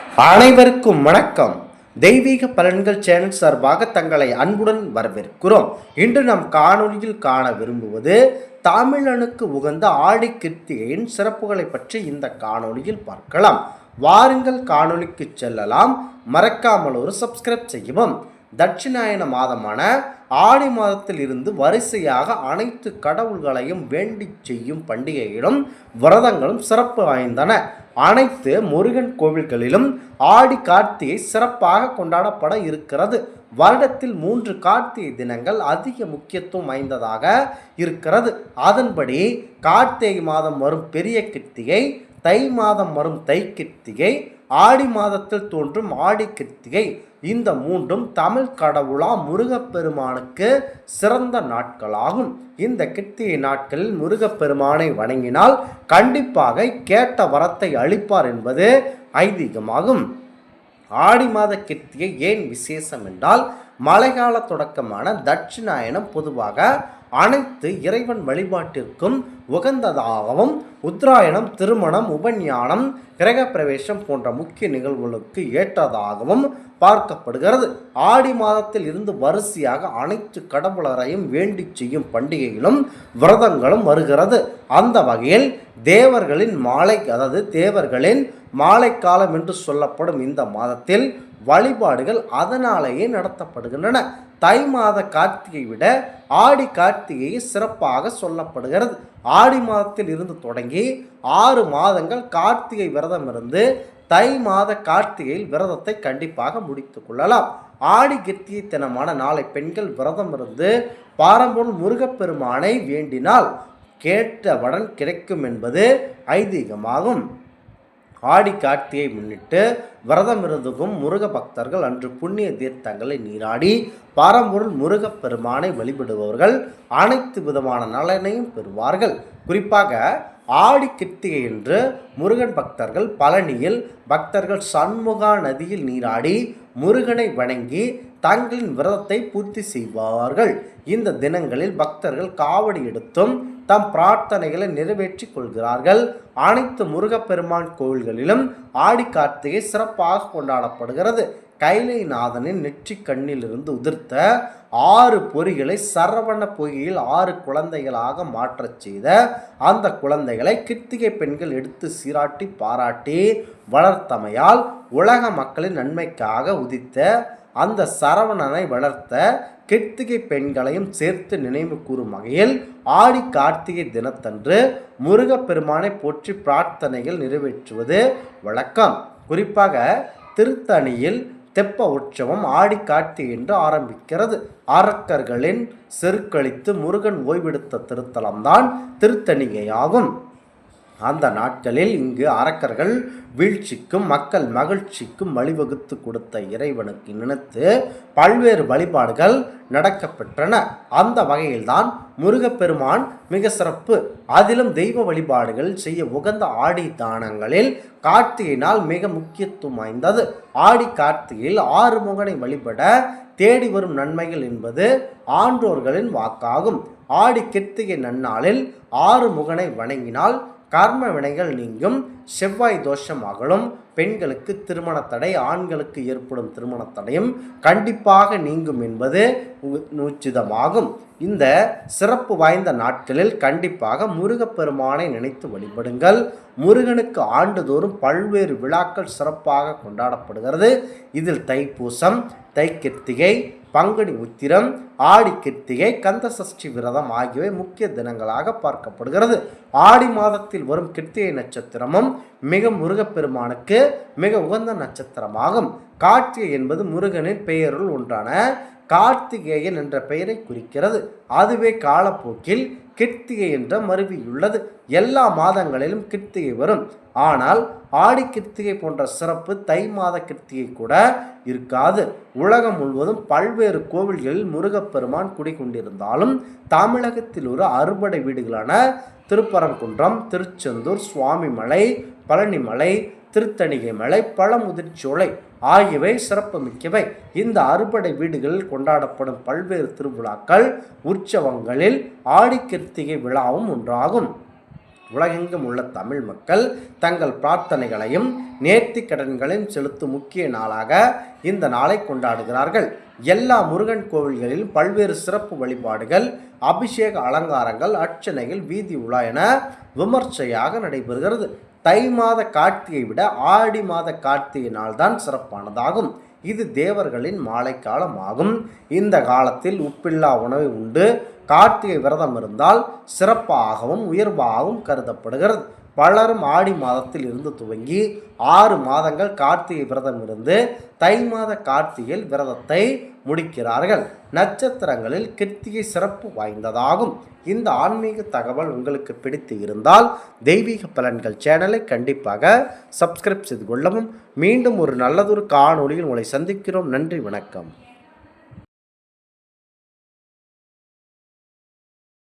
அனைவருக்கும் வணக்கம். தெய்வீக பலன்கள் சேனல் சார்பாக தங்களை அன்புடன் வரவேற்கிறோம். இன்று நம் காணொலியில் காண விரும்புவது தமிழனுக்கு உகந்த ஆடி கிருத்திகையின் சிறப்புகளை பற்றி இந்த காணொலியில் பார்க்கலாம். வாருங்கள் காணொலிக்கு செல்லலாம். மறக்காமல் ஒரு சப்ஸ்கிரைப் செய்யவும். தட்சிணாயன மாதமான ஆடி மாதத்தில் இருந்து வரிசையாக அனைத்து கடவுள்களையும் வேண்டி செய்யும் பண்டிகைகளும் விரதங்களும் சிறப்பு வாய்ந்தன. அனைத்து முருகன் கோவில்களிலும் ஆடி கார்த்திகை சிறப்பாக கொண்டாடப்பட இருக்கிறது. வருடத்தில் மூன்று கார்த்திகை தினங்கள் அதிக முக்கியத்துவம் வாய்ந்ததாக இருக்கிறது. அதன்படி கார்த்திகை மாதம் வரும் பெரிய கிருத்திகை தை மாதம் வரும் தை கிருத்திகை ஆடி மாதத்தில் தோன்றும் ஆடி கிருத்திகை. இந்த மூன்றும் தமிழ் கடவுளா முருகப்பெருமானுக்கு சிறந்த நாட்களாகும். இந்த கிருத்திகை நாட்களில் முருகப்பெருமானை வணங்கினால் கண்டிப்பாக கேட்ட வரத்தை அளிப்பார் என்பது ஐதீகமாகும். ஆடி மாத கிருத்திகை ஏன் விசேஷம் என்றால் மழைக்கால தொடக்கமான தட்சிணாயனம் பொதுவாக அனைத்து இறைவன் வழிபாட்டிற்கும் உகந்ததாகவும் உத்தராயணம் திருமணம் உபஞானம் கிரகப்பிரவேசம் போன்ற முக்கிய நிகழ்வுகளுக்கு ஏற்றதாகவும் பார்க்கப்படுகிறது. ஆடி மாதத்தில் இருந்து வரிசையாக அனைத்து கடவுளரையும் வேண்டி செய்யும் பண்டிகைகளும் விரதங்களும் வருகிறது. அந்த வகையில் தேவர்களின் மாலை அதாவது தேவர்களின் மாலை காலம் என்று சொல்லப்படும் இந்த மாதத்தில் வழிபாடுகள் அதனாலேயே நடத்தப்படுகின்றன. தை மாத கார்த்திகை விட ஆடி கார்த்திகை சிறப்பாக சொல்லப்படுகிறது. ஆடி மாதத்தில் இருந்து தொடங்கி ஆறு மாதங்கள் கார்த்திகை விரதம் இருந்து தை மாத கார்த்திகையில் விரதத்தை கண்டிப்பாக முடித்து கொள்ளலாம். ஆடி கிருத்திகை தினமான நாளை பெண்கள் விரதம் இருந்து பாரம்பொருள் முருகப்பெருமானை வேண்டினால் கேட்டவுடன் கிடைக்கும் என்பது ஐதீகமாகும். ஆடி கார்த்தியை முன்னிட்டு விரதம் இருந்துக்கும் முருக பக்தர்கள் அன்று புண்ணிய தீர்த்தங்களை நீராடி பாரம்பொருள் முருகப்பெருமானை வழிபடுபவர்கள் அனைத்து விதமான நலனையும் பெறுவார்கள். குறிப்பாக ஆடி கிருத்திகை என்று முருகன் பக்தர்கள் பழனியில் பக்தர்கள் சண்முகா நதியில் நீராடி முருகனை வணங்கி தங்களின் விரதத்தை பூர்த்தி செய்வார்கள். இந்த தினங்களில் பக்தர்கள் காவடி எடுத்தும் தம் பிரார்த்தனைகளை நிறைவேற்றிக் கொள்கிறார்கள் அனைத்து முருகப்பெருமான் கோவில்களிலும் ஆடி கார்த்திகை சிறப்பாக கொண்டாடப்படுகிறது. கைலைநாதனின் நெற்றி கண்ணிலிருந்து உதிர்த்த ஆறு பொறிகளை சரவண பொய்கையில் ஆறு குழந்தைகளாக மாற்றச் செய்த அந்த குழந்தைகளை கிருத்திகை பெண்கள் எடுத்து சீராட்டி பாராட்டி வளர்த்தமையால் உலக மக்களின் நன்மைக்காக உதித்த அந்த சரவணனை வளர்த்த கிருத்திகை பெண்களையும் சேர்த்து நினைவு கூறும் வகையில் ஆடி கார்த்திகை தினத்தன்று முருகப்பெருமானை போற்றி பிரார்த்தனைகள் நிறைவேற்றுவது வழக்கம். குறிப்பாக திருத்தணியில் தெப்ப உற்சவம் ஆடி கார்த்திகை என்று ஆரம்பிக்கிறது. அரக்கர்களின் செருக்களித்து முருகன் ஓய்வெடுத்த திருத்தலம்தான் திருத்தணிகையாகும். அந்த நாட்களில் இங்கு அரக்கர்கள் வீழ்ச்சிக்கும் மக்கள் மகிழ்ச்சிக்கும் வழிவகுத்து கொடுத்த இறைவனுக்கு நினைத்து பல்வேறு வழிபாடுகள் நடக்கப்பெற்றன. அந்த வகையில்தான் முருகப்பெருமான் மிக சிறப்பு. அதிலும் தெய்வ வழிபாடுகள் செய்ய உகந்த ஆடி தானங்களில் கார்த்திகை நாள் மிக முக்கியத்துவம் வாய்ந்தது. ஆடி கார்த்திகையில் ஆறு முகனை வழிபட தேடி வரும் நன்மைகள் என்பது ஆன்றோர்களின் வாக்காகும். ஆடி கிருத்திகை நன்னாளில் ஆறு முகனை வணங்கினால் கர்ம வினைகள் நீங்கும் செவ்வாய் தோஷம் அகலும் பெண்களுக்கு திருமண தடை ஆண்களுக்கு ஏற்படும் திருமண தடையும் கண்டிப்பாக நீங்கும் என்பது உச்சிதமாகும். இந்த சிறப்பு வாய்ந்த நாட்களில் கண்டிப்பாக முருகப்பெருமானை நினைத்து வழிபடுங்கள். முருகனுக்கு ஆண்டுதோறும் பல்வேறு விழாக்கள் சிறப்பாக கொண்டாடப்படுகிறது. இதில் தைப்பூசம் தைக்கிருத்திகை பங்குனி உத்திரம் ஆடி கிருத்திகை கந்த சஷ்டி விரதம் ஆகியவை முக்கிய தினங்களாக பார்க்கப்படுகிறது. ஆடி மாதத்தில் வரும் கிருத்திகை நட்சத்திரமும் மிக முருகப்பெருமானுக்கு மிக உகந்த நட்சத்திரமாகும். கார்த்திகை என்பது முருகனின் பெயருள் ஒன்றான கார்த்திகேயன் என்ற பெயரை குறிக்கிறது. அதுவே காலப்போக்கில் கிருத்திகை என்ற மருவியுள்ளது. எல்லா மாதங்களிலும் கிருத்திகை வரும். ஆனால் ஆடி கிருத்திகை போன்ற சிறப்பு தை மாத கிருத்திகை கூட இருக்காது. உலகம் முழுவதும் பல்வேறு கோவில்களில் முருகப்பெருமான் குடிகொண்டிருந்தாலும் தமிழகத்தில் ஒரு அறுபடை வீடுகளான திருப்பரங்குன்றம் திருச்செந்தூர் சுவாமிமலை பழனிமலை திருத்தணிகை மலை பழமுதிர்ச்சோலை ஆகியவை சிறப்புமிக்கவை. இந்த அறுபடை வீடுகளில் கொண்டாடப்படும் பல்வேறு திருவிழாக்கள் உற்சவங்களில் ஆடி கிருத்திகை விழாவும் ஒன்றாகும். உலகெங்கும் உள்ள தமிழ் மக்கள் தங்கள் பிரார்த்தனைகளையும் நேர்த்தி கடன்களையும் செலுத்தும் முக்கிய நாளாக இந்த நாளை கொண்டாடுகிறார்கள். எல்லா முருகன் கோவில்களிலும் பல்வேறு சிறப்பு வழிபாடுகள் அபிஷேக அலங்காரங்கள் அர்ச்சனைகள் வீதி உலா என விமர்சையாக நடைபெறுகிறது. தை மாத கார்த்திகை விட ஆடி மாத கார்த்திகை நாள்தான் சிறப்பானதாகும். இது தேவர்களின் மாலை காலமாகும் இந்த காலத்தில் உப்பில்லா உணவை உண்டு. கார்த்திகை விரதம் இருந்தால் சிறப்பாகவும் உயர்வாகவும் கருதப்படுகிறது. பலரும் ஆடி மாதத்தில் இருந்து துவங்கி ஆறு மாதங்கள் கார்த்திகை விரதம் இருந்து தை மாத கார்த்திகையில் விரதத்தை முடிக்கிறார்கள். நட்சத்திரங்களில் கிருத்திகை சிறப்பு வாய்ந்ததாகும். இந்த ஆன்மீக தகவல் உங்களுக்கு பிடித்து இருந்தால் தெய்வீக பலன்கள் சேனலை கண்டிப்பாக சப்ஸ்கிரைப் செய்து கொள்ளவும். மீண்டும் ஒரு நல்லதொரு காணொளியில் உங்களை சந்திக்கிறோம். நன்றி வணக்கம்.